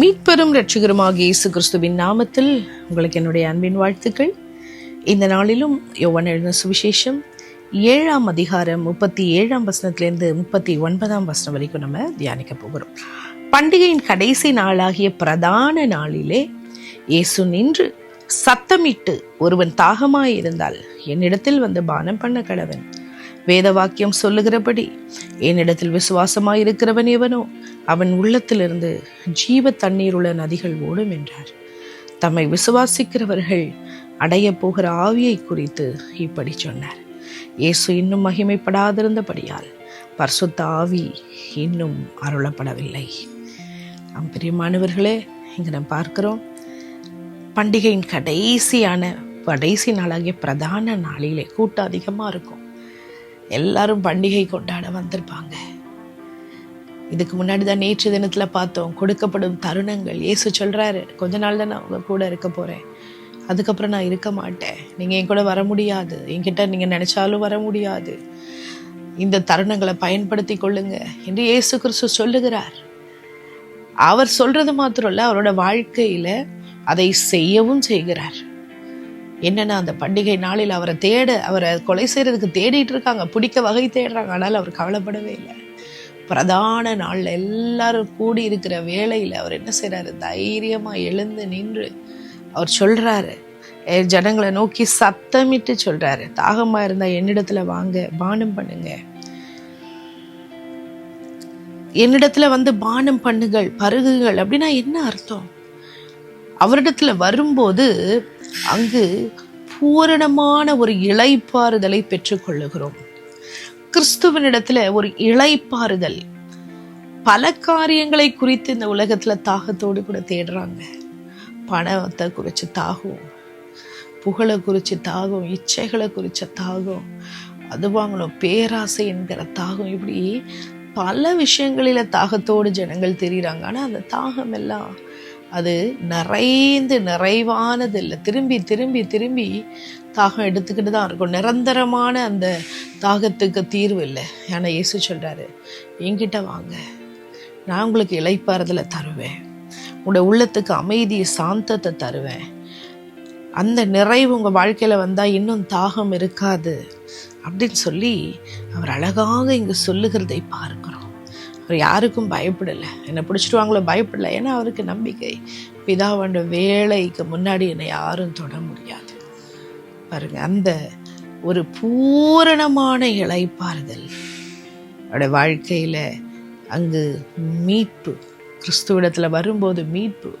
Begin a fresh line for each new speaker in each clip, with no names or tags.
மீட்பெரும் ரட்சிகருமாக இயேசு கிறிஸ்துவின் நாமத்தில் உங்களுக்கு என்னுடைய அன்பின் வாழ்த்துக்கள். இந்த நாளிலும் யோவன் எழுந்த சுவிசேஷம் ஏழாம் அதிகாரம் முப்பத்தி ஏழாம் வசனத்திலேருந்து முப்பத்தி ஒன்பதாம் வசனம் வரைக்கும் நம்ம தியானிக்க போகிறோம். பண்டிகையின் கடைசி நாளாகிய பிரதான நாளிலே இயேசு நின்று சத்தமிட்டு ஒருவன் தாகமாயிருந்தால் என்னிடத்தில் வந்து பானம் பண்ண கடவன். வேத வாக்கியம் சொல்லுகிறபடி என்னிடத்தில் விசுவாசமாயிருக்கிறவன் எவனோ அவன் உள்ளத்திலிருந்து ஜீவ தண்ணீர் உள்ள நதிகள் ஓடும் என்றார். தம்மை விசுவாசிக்கிறவர்கள் அடைய போகிற ஆவியை குறித்து இப்படி சொன்னார். இயேசு இன்னும் மகிமைப்படாதிருந்தபடியால் பர்சுத்த ஆவி இன்னும் அருளப்படவில்லை. ஆம் பிரியமானவர்களே இங்கே நம்ம பார்க்கிறோம் பண்டிகையின் கடைசியான கடைசி நாளாகிய பிரதான நாளிலே கூட்டம் அதிகமாக இருக்கும். எல்லாரும் பண்டிகை கொண்டாட வந்திருப்பாங்க. இதுக்கு முன்னாடி தான் நேற்று தினத்தில் பார்த்தோம். கொடுக்கப்படும் தருணங்கள். இயேசு சொல்கிறாரு கொஞ்ச நாள் தான் நான் உங்கள் கூட இருக்க போகிறேன் அதுக்கப்புறம் நான் இருக்க மாட்டேன். நீங்கள் என் கூட வர முடியாது. என்கிட்ட நீங்கள் நினச்சாலும் வர முடியாது. இந்த தருணங்களை பயன்படுத்தி கொள்ளுங்க என்று இயேசு கிறிஸ்து சொல்லுகிறார். அவர் சொல்கிறது மாத்திரம் இல்லை அவரோட வாழ்க்கையில் அதை செய்யவும் செய்கிறார். என்னன்னா அந்த பண்டிகை நாளில் அவரை தேட அவரை கொலை செய்கிறதுக்கு தேடிட்டு இருக்காங்க. பிடிக்க வகை தேடுறாங்க. ஆனால் அவர் கவலைப்படவே இல்லை. பிரதான நாளில் எல்லாரும் கூடி இருக்கிற வேலையில் அவர் என்ன செய்கிறாரு தைரியமாக எழுந்து நின்று அவர் சொல்கிறாரு "ஏ, ஜனங்களை நோக்கி சத்தமிட்டு சொல்கிறாரு தாகமாக இருந்தால் என்னிடத்துல வாங்க பானம் பண்ணுங்க. என்னிடத்துல வந்து பானம் பண்ணுங்கள் பருகுகள் அப்படின்னா என்ன அர்த்தம்? அவரிடத்துல வரும்போது அங்கு பூரணமான ஒரு இளைப்பாறுதலை பெற்றுக்கொள்ளுகிறோம். கிறிஸ்துவனிடத்துல ஒரு இளைப்பாறுதல். பல காரியங்களை குறித்து இந்த உலகத்துல தாகத்தோடு கூட தேடுறாங்க. பணத்தை குறித்து தாகம். புகழை குறித்து தாகம். இச்சைகளை குறித்த தாகம். அது வாங்கணும். பேராசை என்கிற தாகம். இப்படி பல விஷயங்களில தாகத்தோடு ஜனங்கள் தெரியுறாங்க. ஆனால் அந்த தாகம் எல்லாம் அது நிறைந்து நிறைவானது இல்லை. திரும்பி திரும்பி திரும்பி தாகம் எடுத்துக்கிட்டு தான் இருக்கும். நிரந்தரமான அந்த தாகத்துக்கு தீர்வு இல்லை. ஏன்னா இயேசு சொல்கிறாரு என்கிட்ட வாங்க. நான் உங்களுக்கு இளைப்பாறுதலை தருவேன். உங்களோட உள்ளத்துக்கு அமைதி சாந்தத்தை தருவேன். அந்த நிறைவு உங்கள் வாழ்க்கையில் வந்தால் இன்னும் தாகம் இருக்காது. அப்படின்னு சொல்லி அவர் அழகாக இங்கே சொல்லுகிறதை பார்க்கிறோம் அவர் யாருக்கும் பயப்படலை. என்னை பிடிச்சிட்டு வாங்களோ பயப்படலை. ஏன்னா அவருக்கு நம்பிக்கை. பிதாவோட வேலைக்கு முன்னாடி என்னை யாரும் தொட முடியாது. பாருங்க அந்த ஒரு பூரணமான இளைப்பாறுதல் அவருடைய வாழ்க்கையில் அங்கு மீட்பு. கிறிஸ்துவிடத்தில் வரும்போது மீட்பு.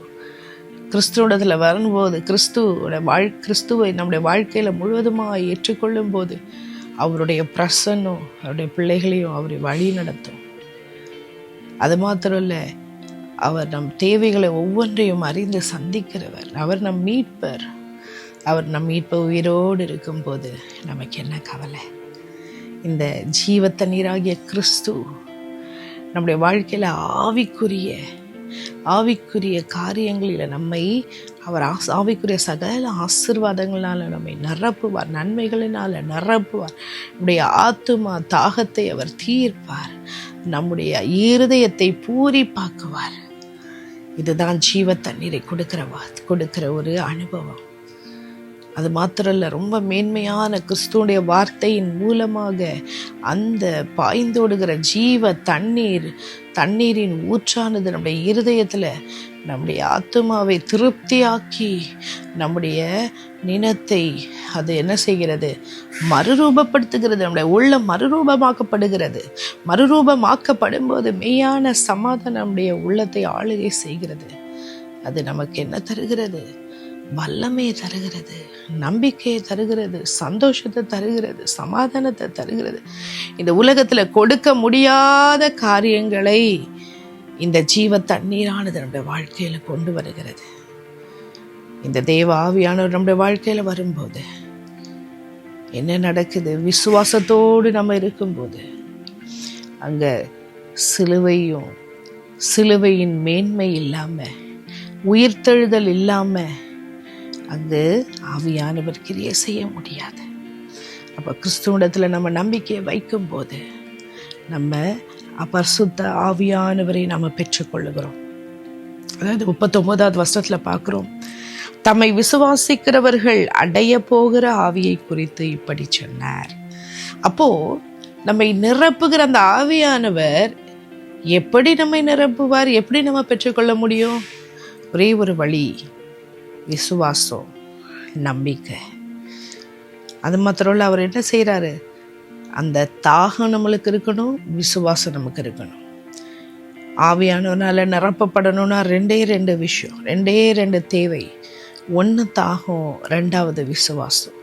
கிறிஸ்துவிடத்தில் வரும்போது கிறிஸ்துவோட வாழ் கிறிஸ்துவை நம்முடைய வாழ்க்கையில் முழுவதுமாக ஏற்றுக்கொள்ளும் போது அவருடைய பிரசன்னம் அவருடைய பிள்ளைகளையும் அவரை வழி நடத்தும் அது மாத்திரம் இல்லை அவர் நம் தேவைகளை ஒவ்வொன்றையும் அறிந்து சந்திக்கிறவர். அவர் நம் மீட்பர். அவர் நம் மீட்பு உயிரோடு இருக்கும்போது நமக்கு என்ன கவலை? இந்த ஜீவத்த நீராகிய கிறிஸ்து நம்முடைய வாழ்க்கையில் ஆவிக்குரிய ஆவிக்குரிய காரியங்களில் நம்மை அவர் ஆஸ் ஆவிக்குரிய சகல ஆசிர்வாதங்களால் நம்மை நிரப்புவார் நன்மைகளினால் நிரப்புவார். நம்முடைய ஆத்துமா தாகத்தை அவர் தீர்ப்பார். நம்முடைய இருதயத்தை பூரிப்பாக்குவார். இதுதான் ஜீவ தண்ணீரை கொடுக்கிற வா கொடுக்கிற ஒரு அனுபவம். அது மாத்திரம் ரொம்ப மேன்மையான கிறிஸ்துவனுடைய வார்த்தையின் மூலமாக அந்த பாய்ந்தோடுகிற ஜீவ தண்ணீர் தண்ணீரின் ஊற்றானது நம்முடைய இருதயத்தில் நம்முடைய ஆத்துமாவை திருப்தியாக்கி நம்முடைய நினத்தை அது என்ன செய்கிறது? மறுரூபப்படுத்துகிறது. நம்முடைய உள்ளம் மறுரூபமாக்கப்படுகிறது. மறுரூபமாக்கப்படும் போது மெய்யான சமாதானம் நம்முடைய உள்ளத்தை ஆளுகை செய்கிறது. அது நமக்கு என்ன தருகிறது? வல்லமையை தருகிறது நம்பிக்கையை தருகிறது சந்தோஷத்தை தருகிறது சமாதானத்தை தருகிறது. இந்த உலகத்தில் கொடுக்க முடியாத காரியங்களை இந்த ஜீவ தண்ணீரானது நம்முடைய வாழ்க்கையில் கொண்டு வருகிறது. இந்த தேவ ஆவியானவர் நம்முடைய வாழ்க்கையில் வரும்போது என்ன நடக்குது? விசுவாசத்தோடு நம்ம இருக்கும்போது அங்கே சிலுவையும் சிலுவையின் மேன்மை இல்லாமல் உயிர்த்தெழுதல் இல்லாமல் அது ஆவியானவர் கிரியை செய்ய முடியாது. அப்போ கிறிஸ்துவனிடத்தில் நம்ம நம்பிக்கையை வைக்கும்போது நம்ம அபர்சுத்த ஆவியானவரை நாம் பெற்றுக்கொள்ளுகிறோம். அதாவது முப்பத்தொம்போதாவது வருஷத்தில் பார்க்குறோம். தம்மை விசுவாசிக்கிறவர்கள் அடைய போகிற ஆவியை குறித்து இப்படி சொன்னார். அப்போது நம்மை நிரப்புகிற அந்த ஆவியானவர் எப்படி நம்மை நிரப்புவார்? எப்படி நம்ம பெற்றுக்கொள்ள முடியும்? ஒரே ஒரு வழி. விசுவாசம் நம்பிக்கை. அது மாத்திரம் இல்லை அவர் என்ன செய்கிறாரு அந்த தாகம் நம்மளுக்கு இருக்கணும் விசுவாசம் நமக்கு இருக்கணும். ஆவியானவனால் நிரப்பப்படணும்னா ரெண்டே ரெண்டு விஷயம் ரெண்டே ரெண்டு தேவை. ஒன்று தாகம் ரெண்டாவது விசுவாசம்.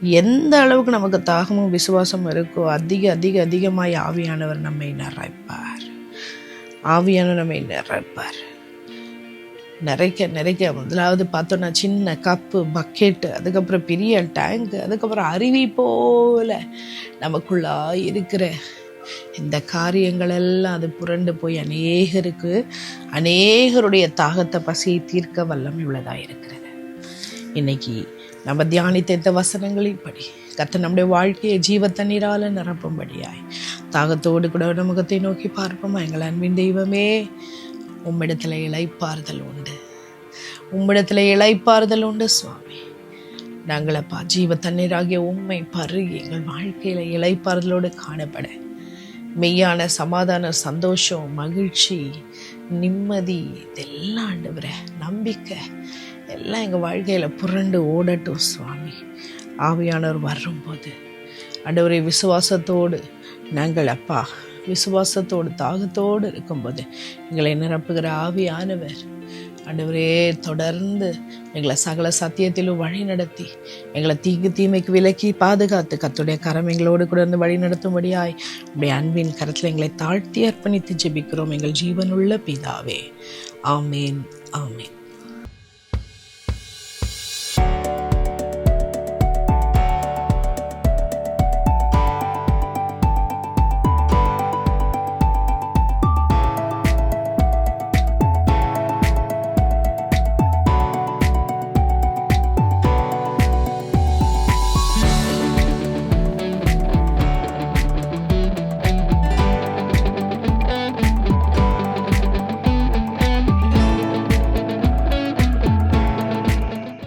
எந்த அளவுக்கு நமக்கு தாகமும் விசுவாசமும் இருக்கோ அதிக அதிக அதிகமாய் ஆவியானவர் நம்மை நிறைப்பார் ஆவியானவர் நம்மை நிறைப்பார் நிறைக்க நிறைக்க முதலாவது பார்த்தோன்னா சின்ன கப்பு பக்கெட்டு அதுக்கப்புறம் பெரிய டேங்கு அதுக்கப்புறம் அருவி போல நமக்குள்ளா இருக்கிற இந்த காரியங்கள் எல்லாம் அது புரண்டு போய் அநேகருக்கு அநேகருடைய தாகத்தை பசியை தீர்க்க வல்லம் உள்ளதாக இருக்கிறது. இன்னைக்கு நம்ம தியானித்த இந்த வசனங்களின் படி கத்த நம்முடைய வாழ்க்கையை ஜீவ தண்ணீரால நிரப்பும்படியாய் தாகத்தோடு கூட முகத்தை நோக்கி பார்ப்போமா? எங்கள் அன்பின் தெய்வமே உம்மிடத்தில் இழைப்பாறுதல் உண்டு. உம்மிடத்தில் இழைப்பாறுதல் உண்டு சுவாமி. நாங்களப்பா ஜீவ தண்ணீராகிய உண்மை பரு எங்கள் வாழ்க்கையில் இழைப்பாறுதலோடு காணப்பட. மெய்யான சமாதான சந்தோஷம் மகிழ்ச்சி நிம்மதி இதெல்லாம் ஆண்டவரே நம்பிக்கை எல்லாம் எங்கள் வாழ்க்கையில் புரண்டு ஓடட்டும் சுவாமி. ஆவியானவர் வரும்போது ஆண்டவரை விசுவாசத்தோடு நாங்கள் அப்பா விசுவாசத்தோடு தாகத்தோடு இருக்கும்போது எங்களை நிரப்புகிற ஆவியானவர். ஆண்டவரே தொடர்ந்து எங்களை சகல சத்தியத்திலும் வழி நடத்தி எங்களை தீங்கு தீமைக்கு விலக்கி பாதுகாத்து கத்துடைய கரம் எங்களோடு கூட இருந்து வழி நடத்தும்படியாய் உடைய அன்பின் கரத்தில் எங்களை தாழ்த்தி அர்ப்பணித்து ஜெபிக்கிறோம். எங்கள் ஜீவனுள்ள பிதாவே. ஆமேன் ஆமேன்.